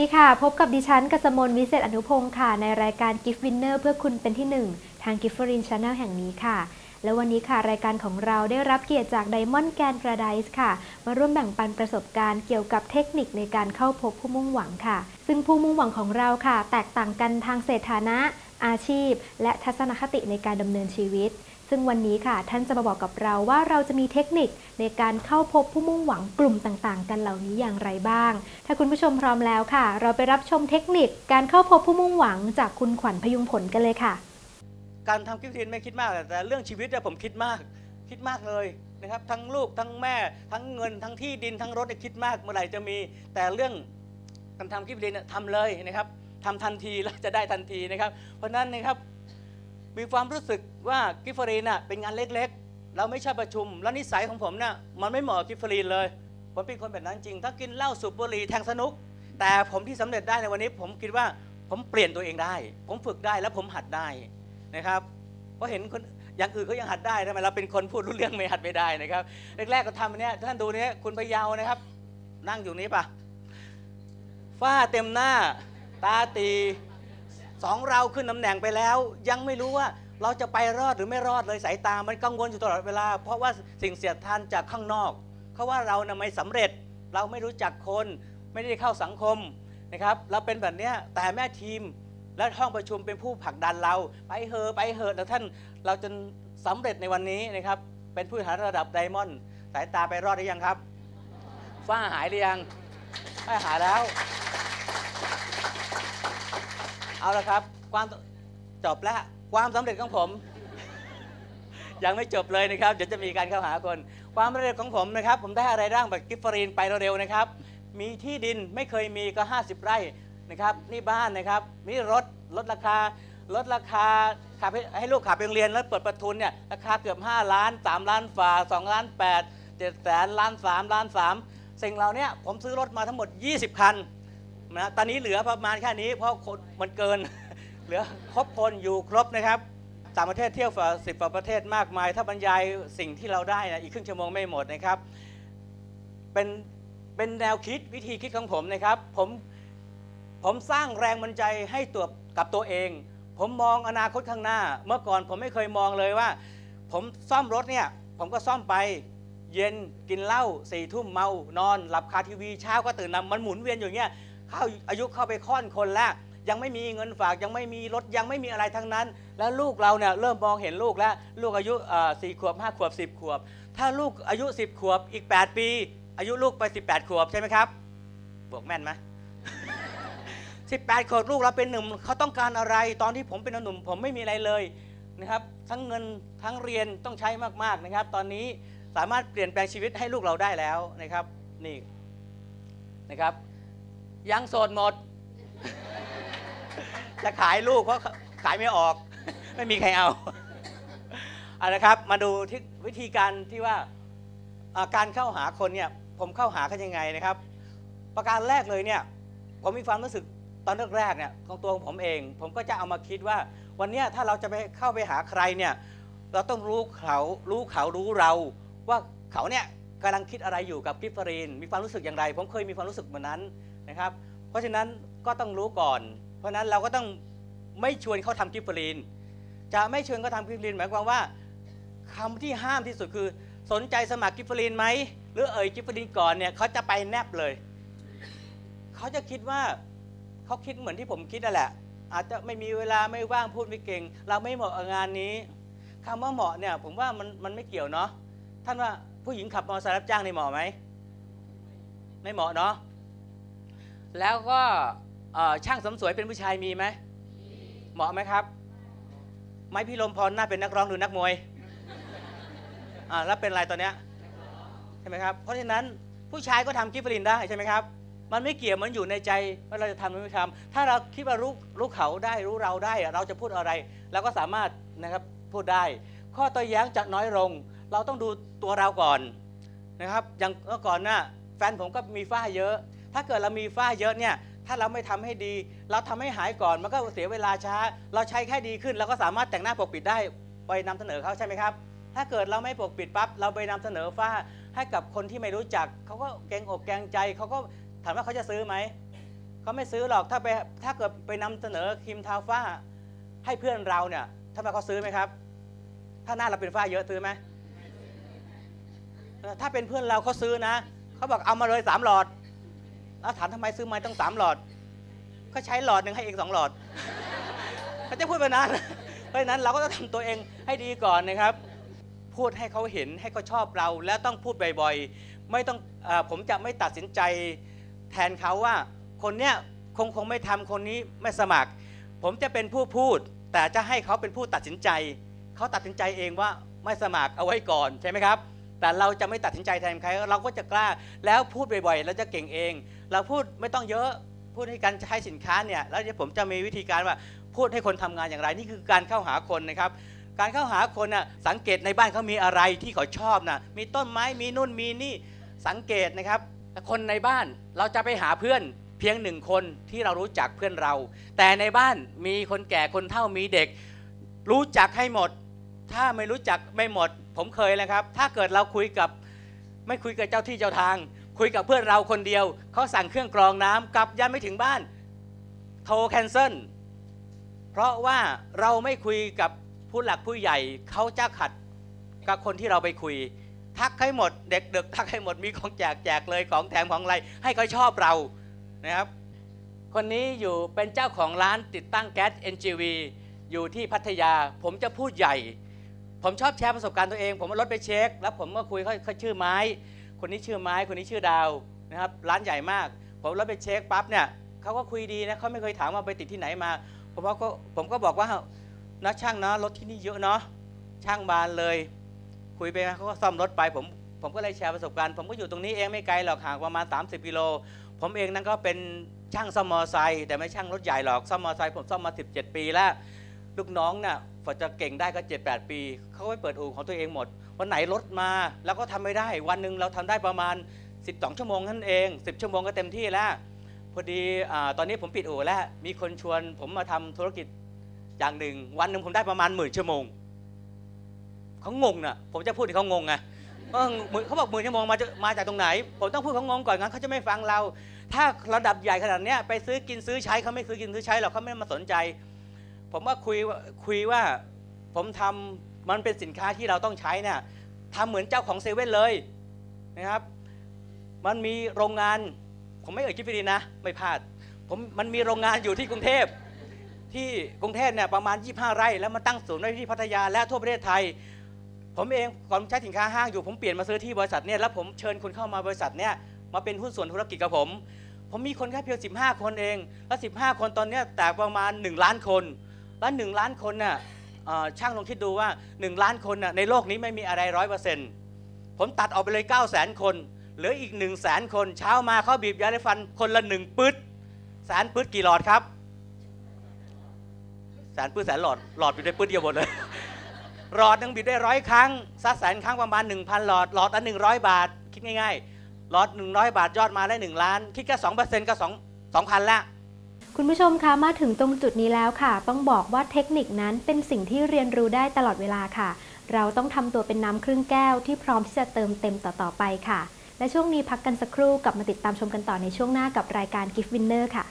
ดีค่ะ พบกับดิฉันกัสมนวิเศษอนุพงศ์ค่ะ ในรายการ Gift Winner เพื่อคุณเป็นที่หนึ่งทาง Gift f o r i n Channel แห่งนี้ค่ะ และวันนี้ค่ะรายการของเราได้รับเกียรติจาก Diamond g a n Paradise ค่ะ มาร่วมแบ่งปันประสบการณ์เกี่ยวกับเทคนิคในการเข้าพบผู้มุ่งหวังค่ะ ซึ่งผู้มุ่งหวังของเราค่ะ แตกต่างกันทางเศรษฐานะ อาชีพ และทัศนคติในการดำเนินชีวิต ซึ่งวันนี้ค่ะท่านจะมาบอกกับเราว่าเราจะมีเทคนิคในการเข้าพบผู้มุ่งหวังกลุ่มต่างๆ กันเหล่านี้อย่างไรบ้าง ถ้าคุณผู้ชมพร้อมแล้วค่ะ เราไปรับชมเทคนิคการเข้าพบผู้มุ่งหวังจากคุณขวัญพยุงผลกันเลยค่ะ การทำกิฟต์ทีนไม่คิดมาก แต่เรื่องชีวิตเนี่ยผมคิดมาก คิดมากเลยนะครับ ทั้งลูกทั้งแม่ ทั้งเงินทั้งที่ดินทั้งรถเนี่ยคิดมากเมื่อไหร่จะมี แต่เรื่องการทำกิฟต์ทีนเนี่ยทำเลยนะครับทำทันทีแล้วจะได้ทันทีนะครับ เพราะนั้นนะครับ มีความรู้สึกว่ากิฟต์รีน่ะเป็นงานเล็กๆ เราไม่ใช่ประชุม แล้วนิสัยของผมน่ะมันไม่เหมาะกิฟต์รีนเลย ผมเป็นคนแบบนั้นจริง ถ้ากินเหล้าสูบบุหรี่แทงสนุก แต่ผมที่สำเร็จได้ในวันนี้ ผมคิดว่าผมเปลี่ยนตัวเองได้ ผมฝึกได้แล้วผมหัดได้นะครับ เพราะเห็นคนอย่างอื่นเขายังหัดได้ทำไมเราเป็นคนพูดรู้เรื่องไม่หัดไม่ได้นะครับแรกๆก็ทำอันนี้ท่านดูนี้คุณพะเยาวนะครับ นั่งอยู่นี้ปะฝ้าเต็มหน้า ตาตี สองเราขึ้นตำแหน่งไปแล้ว ยังไม่รู้ว่าเราจะไปรอดหรือไม่รอดเลยสายตา มันกังวลอยู่ตลอดเวลา เพราะว่าสิ่งเสียดทานจากข้างนอกเขาว่าเรานะไม่สำเร็จ เราไม่รู้จักคน ไม่ได้เข้าสังคมนะครับ เราเป็นแบบเนี้ยแต่แม่ทีมและห้องประชุมเป็นผู้ผลักดันเรา ไปเฮอะไปเฮอแล้วท่านเราจนสำเร็จในวันนี้นะครับ เป็นผู้หาระดับไดมอนด์สายตาไปรอดหรือยังครับ ฝ้าหายหรือยังไม่หายแล้ว เอาละครับ ความจบแล้วความสำเร็จของผม ยังไม่จบเลยนะครับ เดี๋ยวจะมีการเข้าหาคน ความสำเร็จของผมนะครับ ผมได้อะไรร่างแบบกิฟฟรีนไปเร็วๆนะครับ มีที่ดินไม่เคยมีก็ 50 ไร่นะครับ นี่บ้านนะครับนี่รถลดราคาลดราคาขับให้ให้ลูกขับไปโรงเรียนแล้วเปิดประทุนเนี่ยราคาเกือบ 5 ล้าน 3 ล้านฝ่า2ล้าน8 7แสนล้าน3ล้าน3สิ่งเหล่านี้ผมซื้อรถมาทั้งหมด 20 คัน นะตอนนี้เหลือประมาณแค่นี้ เพราะคนมันเกิน เหลือครบคนอยู่ครบนะครับต่างประเทศเที่ยวฝ่าสิบฝ่าประเทศมากมาย ถ้าบรรยายสิ่งที่เราได้นะอีกครึ่งชั่วโมงไม่หมดนะครับ เป็นเป็นแนวคิดวิธีคิดของผมนะครับ ผมผมสร้างแรงบันดาลใจให้ตัวกับตัวเอง ผมมองอนาคตข้างหน้า เมื่อก่อนผมไม่เคยมองเลยว่า ผมซ่อมรถเนี่ยผมก็ซ่อมไปเย็นกินเหล้าสี่ทุ่มเมานอน หลับคาทีวีเช้าก็ตื่นนำมันหมุนเวียนอยู่เงี้ย เข้าอายุเข้าไปค่อนคนแล้ว ยังไม่มีเงินฝากยังไม่มีรถยังไม่มีอะไรทั้งนั้น แล้วลูกเราเนี่ยเริ่มมองเห็นลูกแล้ว ลูกอายุสี่ขวบห้าขวบสิบขวบ ถ้าลูกอายุ 10 ขวบอีก 8 ปี อายุลูกไป 18 ขวบใช่ไหมครับบวกแม่นไหม18ขวบลูกเราเป็นหนุ่มเขาต้องการอะไรตอนที่ผมเป็นหนุ่มผมไม่มีอะไรเลยนะครับ ทั้งเงินทั้งเรียนต้องใช้มากๆนะครับ ตอนนี้สามารถเปลี่ยนแปลงชีวิตให้ลูกเราได้แล้วนะครับ นี่นะครับ ยังโสดหมด จะขายลูกเพราะขายไม่ออก ไม่มีใครเอาเอาละครับ มาดูที่วิธีการที่ว่าอ่าการเข้าหาคนเนี่ย ผมเข้าหาเขายังไงนะครับ ประการแรกเลยเนี่ย ผมมีความรู้สึกตอนแรกๆเนี่ยของตัวของผมเอง ผมก็จะเอามาคิดว่า วันเนี้ยถ้าเราจะไปเข้าไปหาใครเนี่ย เราต้องรู้เขารู้เขารู้เรา ว่าเขาเนี่ยกำลังคิดอะไรอยู่กับกิฟฟรีน มีความรู้สึกอย่างไร ผมเคยมีความรู้สึกแบบนั้นนะครับ เพราะฉะนั้นก็ต้องรู้ก่อน เพราะฉะนั้นเราก็ต้องไม่ชวนเขาทำกิฟฟรีน จะไม่ชวนเขาทำกิฟฟรีนหมายความว่าคำที่ห้ามที่สุดคือ สนใจสมัครกิฟฟรีนไหมหรือเอ่ยกิฟฟรีนก่อนเนี่ยเขาจะไปแนบเลย เขาจะคิดว่าเขาคิดเหมือนที่ผมคิดนั่นแหละ อาจจะไม่มีเวลาไม่ว่างพูดไม่เก่ง เราไม่เหมาะกับงานนี้คำว่าเหมาะเนี่ยผมว่ามันมันไม่เกี่ยวเนาะท่านว่าผู้หญิงขับมอเตอร์ไซค์รับจ้างในเหมาะไหมไม่เหมาะเนาะ แล้วก็ช่างเสริมสวยเป็นผู้ชายมีไหมเหมาะไหมครับไม้พี่ลมพรน่าเป็นนักร้องหรือนักมวยอ่าแล้วเป็นอะไรตอนเนี้ยใช่ไหมครับ เพราะฉะนั้นผู้ชายก็ทำกิฟต์ลินได้ใช่ไหมครับ มันไม่เกี่ยวมันอยู่ในใจว่าเราจะทำหรือไม่ทำถ้าเราคิดว่ารู้รู้เขาได้รู้เราได้ เราจะพูดอะไรเราก็สามารถนะครับพูดได้ ข้อโต้แย้งจะน้อยลง เราต้องดูตัวเราก่อนนะครับอย่างเมื่อก่อนน่ะแฟนผมก็มีฝ้าเยอะ ถ้าเกิดเรามีฝ้าเยอะเนี่ยถ้าเราไม่ทำให้ดี เราทำให้หายก่อนมันก็เสียเวลาช้า เราใช้แค่ดีขึ้นเราก็สามารถแต่งหน้าปกปิดได้ไปนำเสนอเขาใช่ไหมครับ ถ้าเกิดเราไม่ปกปิดปั๊บเราไปนำเสนอฝ้าให้กับคนที่ไม่รู้จักเขาก็เกรงอกเกรงใจเขาก็ถามว่าเขาจะซื้อไหมเขาไม่ซื้อหรอกถ้าไปถ้าเกิดไปนำเสนอครีมทาฝ้า ให้เพื่อนเราเนี่ยถ้ามเขาซื้อไหมครับ ถ้าหน้าเราเป็นฝ้าเยอะซื้อไหมถ้าเป็นเพื่อนเราเขาซื้อนะเขาบอกเอามาเลยสามหลอด แล้วถามทำไมซื้อมาต้องสามหลอด ก็ใช้หลอดหนึ่งให้เองสองหลอดเขาจะพูดแบบนั้นเพราะฉะนั้นเราก็ต้องทำตัวเองให้ดีก่อนนะครับ พูดให้เขาเห็นให้เขาชอบเรา แล้วต้องพูดบ่อยๆไม่ต้องเออผมจะไม่ตัดสินใจแทนเขาว่า คนเนี้ยคงคงไม่ทำคนนี้ไม่สมัคร ผมจะเป็นผู้พูด แต่จะให้เขาเป็นผู้ตัดสินใจเขาตัดสินใจเองว่าไม่สมัครเอาไว้ก่อนใช่ไหมครับ แต่เราจะไม่ตัดสินใจแทนใคร เราก็จะกล้าแล้วพูดบ่อยๆเราจะเก่งเอง เราพูดไม่ต้องเยอะพูดให้การใช้สินค้าเนี่ยแล้วเดี๋ยวผมจะมีวิธีการว่าพูดให้คนทำงานอย่างไร นี่คือการเข้าหาคนนะครับ การเข้าหาคนน่ะสังเกตในบ้านเขามีอะไรที่เขาชอบนะมีต้นไม้มีนู่นมีนี่สังเกตนะครับคนในบ้านเราจะไปหาเพื่อนเพียงหนึ่งคนที่เรารู้จักเพื่อนเรา แต่ในบ้านมีคนแก่คนเฒ่ามีเด็ก รู้จักให้หมด ถ้าไม่รู้จักไม่หมด ผมเคยเลยครับ ถ้าเกิดเราคุยกับไม่คุยกับเจ้าที่เจ้าทาง คุยกับเพื่อนเราคนเดียว เขาสั่งเครื่องกรองน้ำกลับยันไม่ถึงบ้าน โทรแคนเซิลเพราะว่าเราไม่คุยกับผู้หลักผู้ใหญ่เขาจะขัดกับคนที่เราไปคุย ทักให้หมด เด็กเด็กทักให้หมดมีของแจกแจกเลยของแถมของอะไรให้เขาชอบเรานะครับ คนนี้อยู่เป็นเจ้าของร้านติดตั้งแก๊ส NGV อยู่ที่พัทยาผมจะพูดใหญ่ ผมชอบแชร์ประสบการณ์ตัวเอง ผมเอารถไปเช็ค แล้วผมก็คุยเขาชื่อไม้ คนนี้ชื่อไม้ คนนี้ชื่อดาวนะครับ ร้านใหญ่มาก ผมรถไปเช็คปั๊บเนี่ยเขาก็คุยดีนะเขาไม่เคยถามว่าไปติดที่ไหนมา ผมก็ผมก็บอกว่านะช่างเนะรถที่นี่เยอะเนาะช่างบานเลย คุยไปเขาก็ซ่อมรถไปผมผมก็เลยแชร์ประสบการณ์ ผมก็อยู่ตรงนี้เองไม่ไกลหรอกห่างประมาณ 30กิโล ผมเองนั่นก็เป็นช่างซ่อมมอไซค์แต่ไม่ช่างรถใหญ่หรอกซ่อมมอไซค์ผมซ่อมมา 17 ปีแล้ว ลูกน้องน่ะพอจะเก่งได้ก็ 7-8 ปี เขาไปเปิดอู่ของตัวเองหมด วันไหนรถมาแล้วก็ทำไม่ได้ วันหนึ่งเราทำได้ประมาณ 12 ชั่วโมงนั่นเอง 10 ชั่วโมงก็เต็มที่แล้ว พอดีอตอนนี้ผมปิดอู่แล้ว มีคนชวนผมมาทำธุรกิจอย่างหนึ่ง วันหนึ่งผมได้ประมาณหมื่นชั่วโมง เขางงน่ะ ผมจะพูดให้เขางงไงเขาบอกหมื่นชั่วโมงมาจากมาจากตรงไหน ผมต้องพูดเขางงก่อนงั้นเขาจะไม่ฟังเรา ถ้าระดับใหญ่ขนาดนี้ไปซื้อกินซื้อใช้เขาไม่ซื้อกินซื้อใช้หรอกเขาไม่มาสนใจ ผมว่าคุยคุยว่าผมทำมันเป็นสินค้าที่เราต้องใช้เนี่ยทำเหมือนเจ้าของเซเว่นเลยนะครับ มันมีโรงงาน ผมไม่เอ่ยชื่อพี่ดีนะ ไม่พลาดผมมันมีโรงงานอยู่ที่กรุงเทพที่กรุงเทพเนี่ยประมาณ 25 ไร่ แล้วมาตั้งศูนย์ไว้ที่พัทยาและทั่วประเทศไทย ผมเองก่อนใช้สินค้าห้างอยู่ผมเปลี่ยนมาซื้อที่บริษัทเนี่ยแล้วผมเชิญคนเข้ามาบริษัทเนี่ยมาเป็นหุ้นส่วนธุรกิจกับผม ผมมีคนแค่เพียง 15 คนเอง แล้ว15 คนตอนนี้แตกประมาณ 1 ล้านคน แล้ว1ล้านคนน่ะช่างลองคิดดูว่า 1 ล้านคนน่ะในโลกนี้ไม่มีอะไรร้อยเปอร์เซ็นต์ผมตัดออกไปเลย 9 0 0 0 0 0คน เหลืออีก 1 0 0 0 0แสนคน เช้ามาเขาบีบยาในฟันคนละหนึ่งปื๊ดแสนปื๊ดกี่หลอดครับ แสนปื๊ดแสนหลอด หลอดอยู่ในปื๊ดเดียวหมดเลย หลอดหนึงบีบได้ร้อยครั้งสักแสนครั้งประมาณ 1,000 หลอด หลอดละ100 บาท คิดง่ายๆ หลอด 100 บาทยอดมาได้ 1 ล้าน คิดแค่2%ก็2 2,000ละ คุณผู้ชมคะมาถึงตรงจุดนี้แล้วค่ะ ต้องบอกว่าเทคนิคนั้นเป็นสิ่งที่เรียนรู้ได้ตลอดเวลาค่ะ เราต้องทำตัวเป็นน้ำครึ่งแก้วที่พร้อมที่จะเติมเต็มต่อๆไปค่ะ และช่วงนี้พักกันสักครู่กลับมาติดตามชมกันต่อในช่วงหน้ากับรายการ Gift Winner ค่ะ